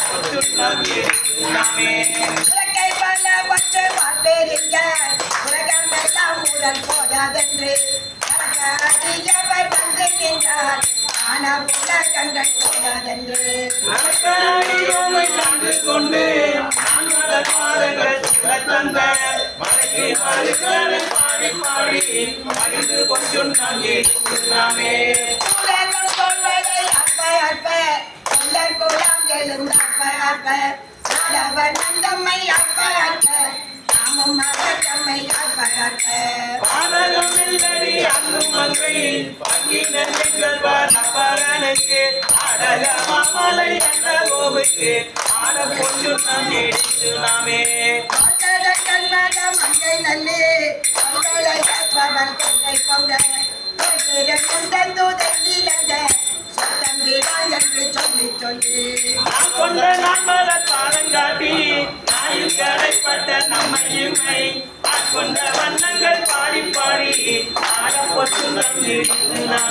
சுண்ணம் எடுத்துனாமே உலகை பல ஒற்றை வாழ்வேறிங்க உலகம் எல்லாம் உடல் போதாதென்று அறியவர் வந்து நின்றார் ஆனால் போதாதென்று கண்டு கொண்டு நான் மலர் பாதங்கள் தந்த மலைக்கு பாடி பாடி மகிழ்ந்து கொஞ்சம் நாங்கள் எடுத்துனாமே அற்ப நாடவர் நந்தம்மை அற்ப நாமும் அவர் தம்மை பாதகம் இல்லடி அன்னும் மங்கை பங்கினர் எங்கள் வரப்பரனுக்கு அடக மாமலை என்ற ஆட கொஞ்சம் நாம் மங்கை நல்லே பொங்கலை சொல்லி. நான் கொண்ட நம்மள பாதங்காட்டி நாயில் கடைப்பட்ட நம்மையுமை கொண்ட வண்ணங்கள் பாடி பாடி ஆட பொற்று எல்லாம்